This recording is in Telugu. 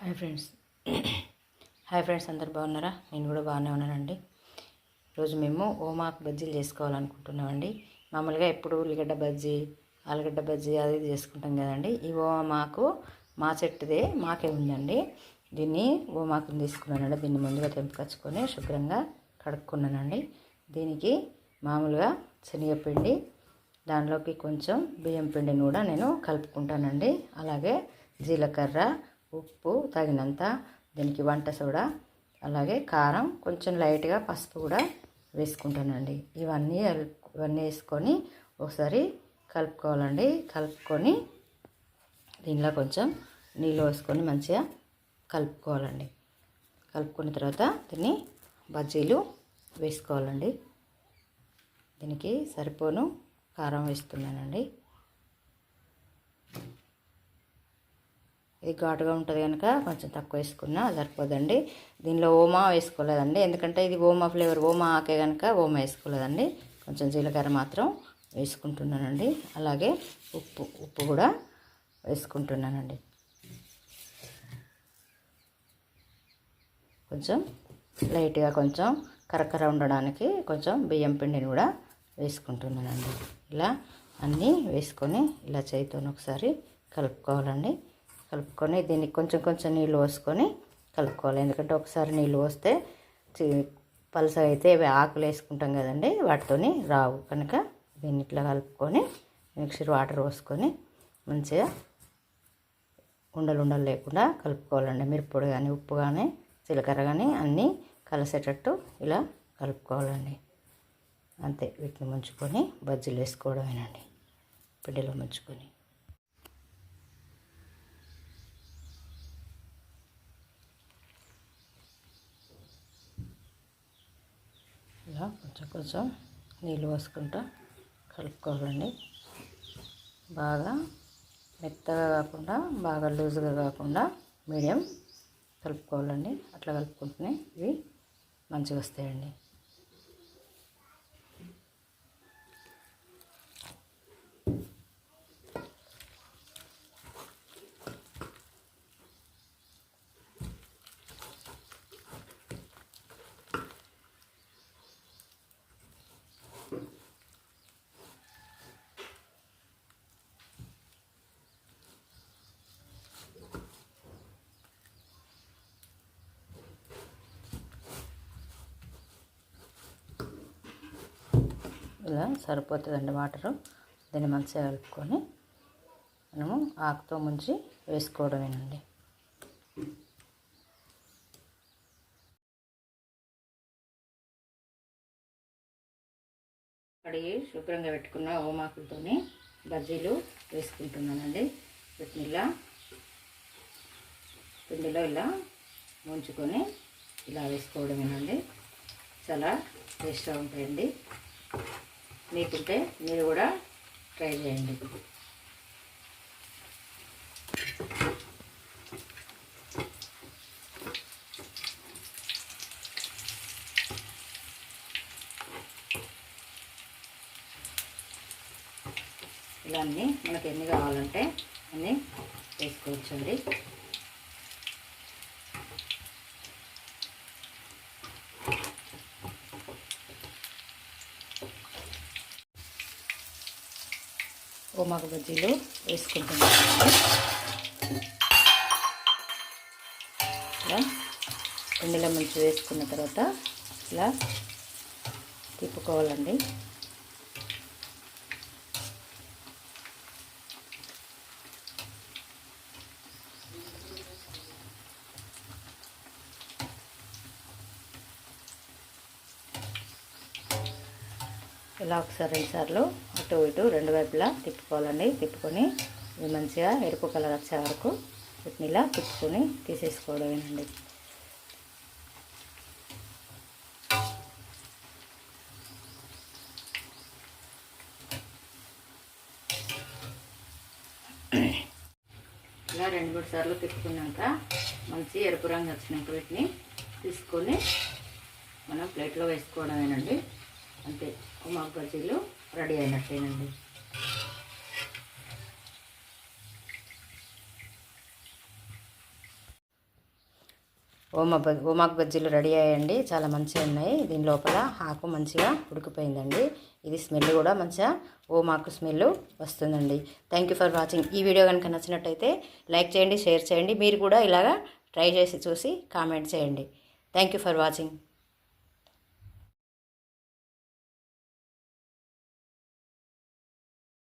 Hi friends. హాయ్ ఫ్రెండ్స్ అందరు బాగున్నారా? నేను కూడా బాగానే ఉన్నానండి. ఈరోజు మేము ఓమాకు బజ్జీలు చేసుకోవాలనుకుంటున్నామండి. మామూలుగా ఎప్పుడు ఉల్లిగడ్డ బజ్జీ ఆలుగడ్డ బజ్జీ అది ఇది చేసుకుంటాం కదండి. ఈ ఓమాకు మా చెట్టుదే మాకే ఉందండి. దీన్ని ఓమాకుని తీసుకున్నానండి. దీన్ని ముందుగా తెంపుకొచ్చుకొని శుభ్రంగా కడుక్కున్నానండి. దీనికి మామూలుగా శనగపిండి దానిలోకి కొంచెం బియ్యం పిండిని కూడా నేను కలుపుకుంటానండి. అలాగే జీలకర్ర ఉప్పు తగినంత దీనికి వంట సోడా అలాగే కారం కొంచెం లైట్గా పసుపు కూడా వేసుకుంటానండి. ఇవన్నీ ఇవన్నీ వేసుకొని ఒకసారి కలుపుకోవాలండి. కలుపుకొని దీనిలో కొంచెం నీళ్ళు వేసుకొని మంచిగా కలుపుకోవాలండి. కలుపుకున్న తర్వాత దీన్ని బజ్జీలు వేసుకోవాలండి. దీనికి సరిపోను కారం వేస్తున్నానండి. ఇది ఘాటుగా ఉంటుంది కనుక కొంచెం తక్కువ వేసుకున్నా సరిపోదండి. దీనిలో ఓమా వేసుకోలేదండి. ఎందుకంటే ఇది ఓమా ఫ్లేవర్ ఓమా ఆకే కనుక ఓమా వేసుకోలేదండి. కొంచెం జీలకర్ర మాత్రం వేసుకుంటున్నానండి. అలాగే ఉప్పు ఉప్పు కూడా వేసుకుంటున్నానండి. కొంచెం లైట్గా కొంచెం కరకర ఉండడానికి కొంచెం బియ్యం పిండిని కూడా వేసుకుంటున్నానండి. ఇలా అన్నీ వేసుకొని ఇలా చేతితో ఒకసారి కలుపుకోవాలండి. కలుపుకొని దీనికి కొంచెం కొంచెం నీళ్ళు పోసుకొని కలుపుకోవాలి. ఎందుకంటే ఒకసారి నీళ్ళు పోస్తే చి- అయితే ఇవి ఆకులు వేసుకుంటాం కదండి వాటితోని రావు. కనుక దీన్ని ఇట్లా కలుపుకొని మిక్సర్ వాటర్ పోసుకొని మంచిగా ఉండలు ఉండలు లేకుండా కలుపుకోవాలండి. మిరప్పొడి కానీ ఉప్పు కానీ జీలకర్ర కానీ అన్నీ కలిసేటట్టు ఇలా కలుపుకోవాలండి. అంతే వీటిని ముంచుకొని బజ్జీలు వేసుకోవడమేనండి. పిండిలో ముంచుకొని ఇలా కొంచెం కొంచెం నీళ్ళు పోసుకుంటా కలుపుకోవాలండి. బాగా మెత్తగా కాకుండా బాగా లూజ్గా కాకుండా మీడియం కలుపుకోవాలండి. అట్లా కలుపుకుంటేనే ఇవి మంచిగా వస్తాయండి. ఇలా సరిపోతుందండి వాటరు. దీన్ని మంచిగా కలుపుకొని మనము ఆకుతో ముంచి వేసుకోవడమేనండి. కడిగి శుభ్రంగా పెట్టుకున్న ఓమాకులతోని బజ్జీలు వేసుకుంటున్నానండి. వీటిని ఇలా పిండిలో ఇలా ముంచుకొని ఇలా వేసుకోవడమేనండి. చాలా టేస్ట్గా ఉంటాయండి. మీకుంటే మీరు కూడా ట్రై చేయండి. ఇలా అన్నీ మనకు ఎన్ని కావాలంటే అన్నీ వేసుకోవచ్చండి ఓమాకు బజ్జీలు వేసుకుంటున్నాను. ఇలా పిండిలో ముంచి వేసుకున్న తర్వాత ఇలా తిప్పుకోవాలండి. ఇలా ఒకసారి సార్లు అటు ఇటు రెండు వైపులా తిప్పుకోవాలండి. తిప్పుకొని ఇది మంచిగా ఎరుపు కలర్ వచ్చే వరకు వీటిని ఇలా తిప్పుకొని తీసేసుకోవడమేనండి. ఇలా రెండు మూడు సార్లు తిప్పుకున్నాక మంచి ఎరుపు రంగు వచ్చినాక వీటిని తీసుకొని మనం ప్లేట్లో వేసుకోవడమేనండి. అంతే ఉమాకు బజ్జీలు రెడీ అయినట్టేనండి. ఓమ బ ఓమాకు బజ్జీలు రెడీ అయ్యండి. చాలా మంచిగా ఉన్నాయి. దీని లోపల ఆకు మంచిగా ఉడికిపోయిందండి. ఇది స్మెల్ కూడా మంచిగా ఓమాకు స్మెల్ వస్తుందండి. థ్యాంక్ యూ ఫర్ వాచింగ్ ఈ వీడియో కనుక నచ్చినట్టయితే లైక్ చేయండి షేర్ చేయండి. మీరు కూడా ఇలాగా ట్రై చేసి చూసి కామెంట్ చేయండి. Thank you for watching